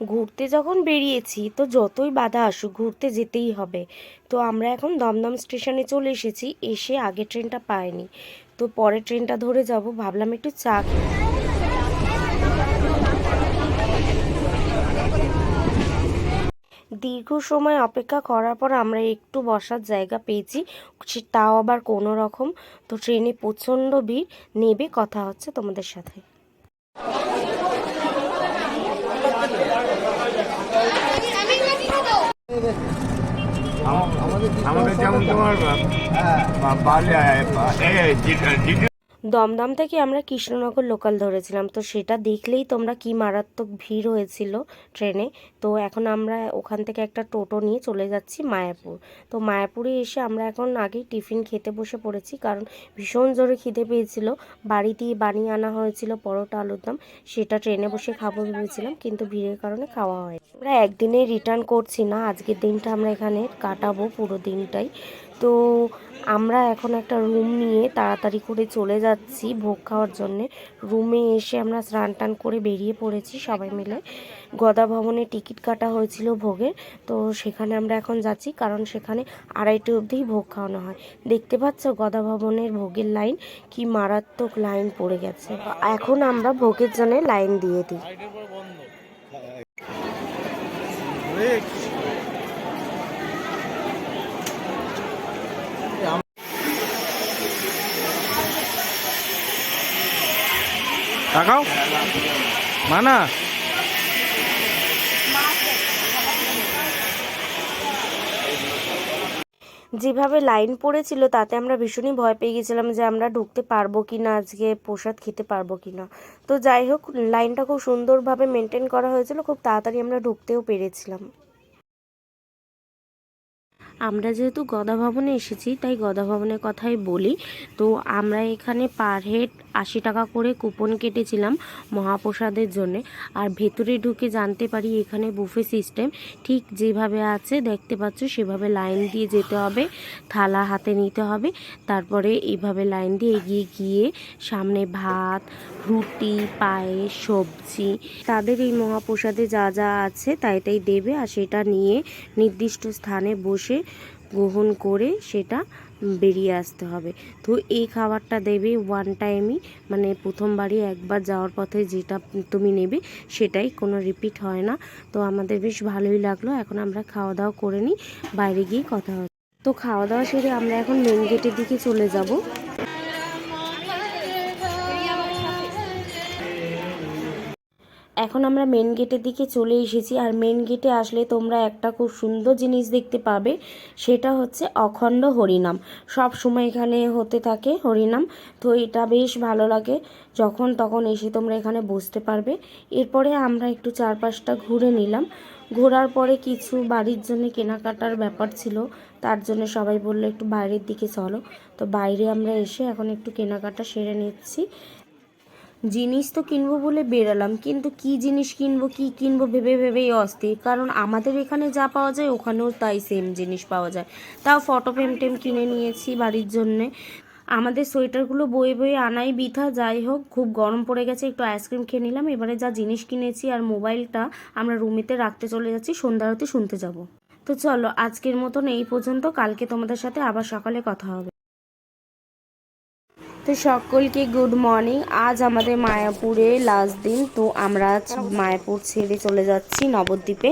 ঘুরতে যখন বেরিয়েছি, তো যতই বাধা আসুক ঘুরতে যেতেই হবে। তো আমরা এখন দমদম স্টেশনে চলে এসেছি, এসে আগে ট্রেনটা পাইনি। তো পরে ট্রেনটা ধরে যাব, ভাবলাম একটু চা। দীর্ঘ সময় অপেক্ষা করার পর আমরা একটু বসার জায়গা পেয়েছি তাও আবার কোনো রকম। তো ট্রেনে প্রচণ্ড ভিড়, নেবে কথা হচ্ছে তোমাদের সাথে। আমাদের যেমন তোমার ডিটেল দমদম থেকে আমরা কৃষ্ণনগর লোকাল ধরেছিলাম। তো সেটা দেখলেই তোমরা কি মারাত্মক ভিড় হয়েছিল ট্রেনে। তো এখন আমরা ওখান থেকে একটা টোটো নিয়ে চলে যাচ্ছি মায়াপুর। তো মায়াপুরে এসে আমরা এখন আগেই টিফিন খেতে বসে পড়েছি, কারণ ভীষণ জোরে খিদে পেয়েছিল। বাড়িতেই বানিয়ে আনা হয়েছিল পরোটা, আলুর দম। সেটা ট্রেনে বসে খাব ভেবেছিলাম, কিন্তু ভিড়ের কারণে খাওয়া হয় আমরা একদিনে রিটার্ন করছি না, আজকের দিনটা আমরা এখানে কাটাবো পুরো দিনটাই। তো আমরা এখন একটা রুম নিয়ে তাড়াতাড়ি করে চলে যাচ্ছি ভোগ খাওয়ার জন্যে। রুমে এসে আমরা স্নান টান করে বেরিয়ে পড়েছি সবাই মিলে। গদা ভবনে টিকিট কাটা হয়েছিল ভোগের, তো সেখানে আমরা এখন যাচ্ছি কারণ সেখানে আড়াইটে অবধিই ভোগ খাওয়ানো হয়। দেখতে পাচ্ছ গদা ভবনের ভোগের লাইন, কি মারাত্মক লাইন পড়ে গেছে। এখন আমরা ভোগের জন্য লাইন দিয়ে দিই। তাকাও মানা যেভাবে লাইন পড়েছিল, তাতে আমরা ভীষণই ভয় পেয়ে গেছিলাম যে আমরা ঢুকতে পারব কি না আজকে প্রসাদ খেতে পারব কি না তো যাই হোক, লাইনটা খুব সুন্দরভাবে মেনটেন করা হয়েছিল, খুব তাড়াতাড়ি আমরা ঢুকতেও পেরেছিলাম। আমরা যেহেতু গদা ভবনে এসেছি, তাই গদা ভবনের কথাই বলি। তো আমরা এখানে পার হেড আশি টাকা করে কুপন কেটেছিলাম মহাপ্রসাদের জন্য। আর ভেতরে ঢুকে জানতে পারি এখানে বুফে সিস্টেম ঠিক যেভাবে আছে, দেখতে পাচ্ছ সেভাবে লাইন দিয়ে যেতে হবে, থালা হাতে নিতে হবে। তারপরে এইভাবে লাইন দিয়ে এগিয়ে গিয়ে সামনে ভাত, রুটি, পায়েস, সবজি, তাদের এই মহাপ্রসাদে যা যা আছে তাই তাই দেবে। আর সেটা নিয়ে নির্দিষ্ট স্থানে বসে গ্রহণ করে সেটা বেরিয়ে আসতে হবে। তো এই খাবারটা দেবে ওয়ান টাইমই মানে প্রথমবারই একবার যাওয়ার পথে যেটা তুমি নেবে সেটাই, কোনো রিপিট হয় না। তো আমাদের বেশ ভালোই লাগল, এখন আমরা খাওয়া দাওয়া করে নিই, বাইরে গিয়ে কথা হবে তো খাওয়া দাওয়া সেরে আমরা এখন মেন গেটের দিকে চলে যাব। এখন আমরা মেন গেটের দিকে চলে এসেছি আর মেন গেটে আসলে তোমরা একটা খুব সুন্দর জিনিস দেখতে পাবে, সেটা হচ্ছে অখণ্ড হরিনাম। সব সময় এখানে হতে থাকে হরিনাম, তো এটা বেশ ভালো লাগে। যখন তখন এসে তোমরা এখানে বসতে পারবে। এরপরে আমরা একটু চারপাশটা ঘুরে নিলাম। ঘোরার পরে কিছু বাড়ির জন্য কেনাকাটার ব্যাপার ছিল, তার জন্য সবাই বলল একটু বাইরের দিকে চলো। তো বাইরে আমরা এসে এখন একটু কেনাকাটা সেরে নিচ্ছি। জিনিস তো কিনবো বলে বেরালাম, কিন্তু কি জিনিস কিনবো, কি কিনবো ভেবে ভেবেই অস্থির। কারণ আমাদের এখানে যা পাওয়া যায়, ওখানেও তাই সেম জিনিস পাওয়া যায়। তাও ফটো ফ্রেম টেম কিনে নিয়েছি বাড়ির জন্যে। আমাদের সোয়েটারগুলো বয়ে বয়ে আনাই বৃথা, যাই হোক, খুব গরম পড়ে গেছে, একটু আইসক্রিম খেয়ে নিলাম। এবারে যা জিনিস কিনেছি আর মোবাইলটা আমরা রুমেতে রাখতে চলে যাচ্ছি, সন্ধ্যা আরতি শুনতে যাব। তো চলো, আজকের মতন এই পর্যন্ত। কালকে তোমাদের সাথে আবার সকালে কথা হবে। তো সকলকে গুড মর্নিং আজ আমাদের মায়াপুরে লাস্ট দিন, তো আমরা আজ মায়াপুর ছেড়ে চলে যাচ্ছি নবদ্বীপে।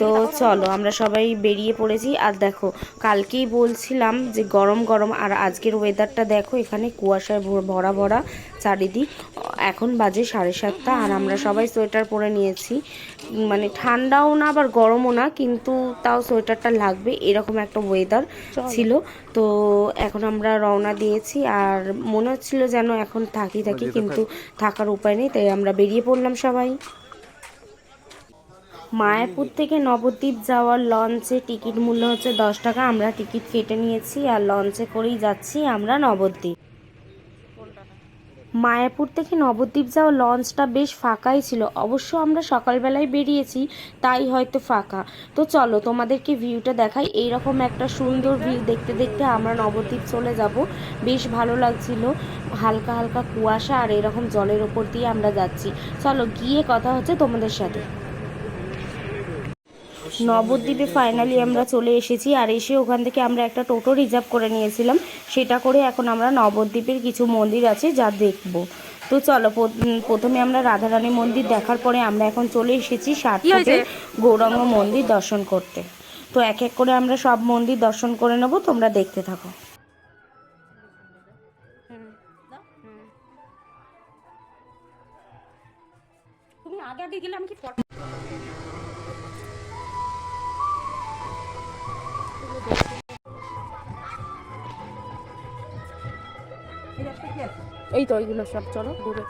তো চলো, আমরা সবাই বেরিয়ে পড়েছি। আর দেখো, কালকেই বলছিলাম যে গরম গরম, আর আজকের ওয়েদারটা দেখো, এখানে কুয়াশায় ভরা ভরা। চারিদিক। এখন বাজে সাড়ে সাতটা আর আমরা সবাই সোয়েটার পরে নিয়েছি। মানে ঠান্ডাও না আবার গরমও না কিন্তু তাও সোয়েটারটা লাগবে এরকম একটা ওয়েদার ছিল। তো এখন আমরা রওনা দিয়েছি আর মনে হচ্ছিল যেন এখন থাকি থাকি কিন্তু থাকার উপায় নেই তাই আমরা বেরিয়ে পড়লাম সবাই। মায়াপুর থেকে নবদ্বীপ যাওয়ার লঞ্চে টিকিট মূল্য হচ্ছে দশ টাকা আমরা টিকিট কেটে নিয়েছি আর লঞ্চে করেই যাচ্ছি আমরা নবদ্বীপ। মায়াপুর থেকে নবদ্বীপ যাওয়া লঞ্চটা বেশ ফাঁকাই ছিল। অবশ্য আমরা সকালবেলায় বেরিয়েছি, তাই হয়তো ফাঁকা। তো চলো, তোমাদেরকে ভিউটা দেখাই। এইরকম একটা সুন্দর ভিউ দেখতে দেখতে আমরা নবদ্বীপ চলে যাব। বেশ ভালো লাগছিল। হালকা হালকা কুয়াশা আর এরকম জলের ওপর দিয়ে আমরা যাচ্ছি। চলো, গিয়ে কথা হচ্ছে তোমাদের সাথে। নবদ্বীপে ফাইনালি আমরা চলে এসেছি আর এসে ওখান থেকে আমরা একটা টোটো রিজার্ভ করে নিয়েছিলাম। সেটা করে এখন আমরা নবদ্বীপের কিছু মন্দির আছে যা দেখব। তো চলো প্র- প্রথমে আমরা রাধারানী মন্দির দেখার পরে আমরা এখন চলে এসেছি সাতটাতে গৌরাঙ্গ মন্দির দর্শন করতে। তো এক এক করে আমরা সব মন্দির দর্শন করে নেব তোমরা দেখতে থাকো। তুমি আগে আগে গেলে আমি কি এই তো ওইগুলো সব, চলো দূরে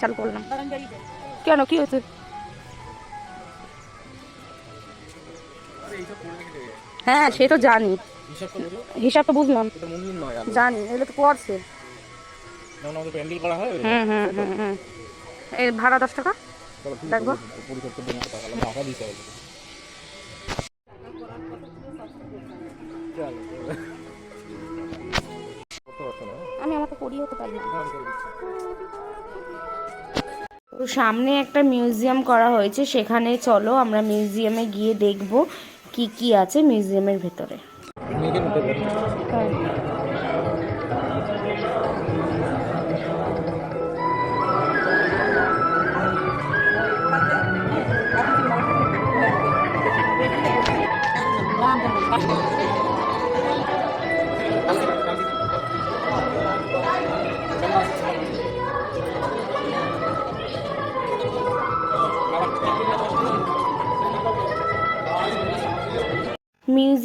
চালু করলাম। কেন, কি হয়েছে? হ্যাঁ সে তো জানি। হিসাব তো বুঝলাম। জানি, এগুলো তো করছে। হুম হুম হুম হুম। এই ভাড়া দশ টাকা? দেখব। করিয়ে হতে পারি না। তো সামনে একটা মিউজিয়াম করা হয়েছে সেখানে চলো আমরা মিউজিয়ামে গিয়ে দেখব কি কি আছে মিউজিয়ামের ভেতরে।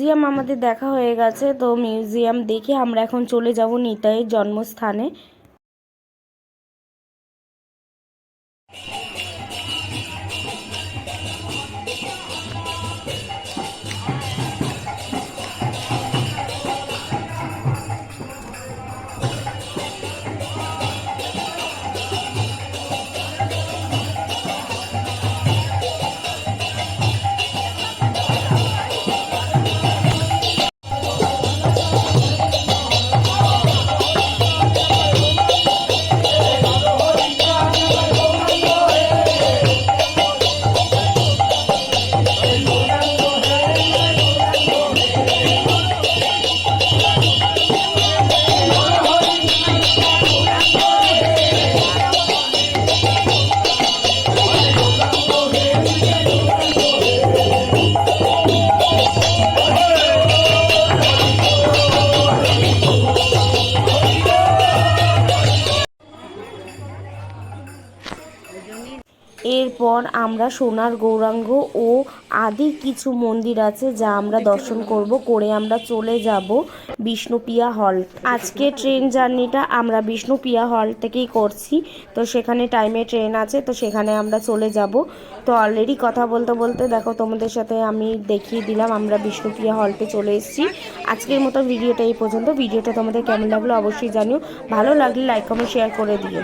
মিউজিয়াম আমাদের দেখা হয়ে গেছে তো মিউজিয়াম দেখে আমরা এখন চলে যাব নিতাইয়ের জন্মস্থানে। এরপর আমরা সোনার গৌরাঙ্গ ও আদি কিছু মন্দির আছে যা আমরা দর্শন করব, করে আমরা চলে যাব বিষ্ণুপিয়া হল। আজকে ট্রেন জার্নিটা আমরা বিষ্ণুপিয়া হল থেকেই করছি। তো সেখানে টাইমে ট্রেন আছে, তো সেখানে আমরা চলে যাব। তো অলরেডি কথা বলতে বলতে দেখো তোমাদের সাথে আমি দেখিয়ে দিলাম, আমরা বিষ্ণুপ্রিয়া হলতে চলে এসেছি। আজকের মতো ভিডিওটা এই পর্যন্ত। ভিডিওটা তোমাদের কেমন লাগল অবশ্যই জানিও। ভালো লাগলে লাইক কমেন্ট শেয়ার করে দিও।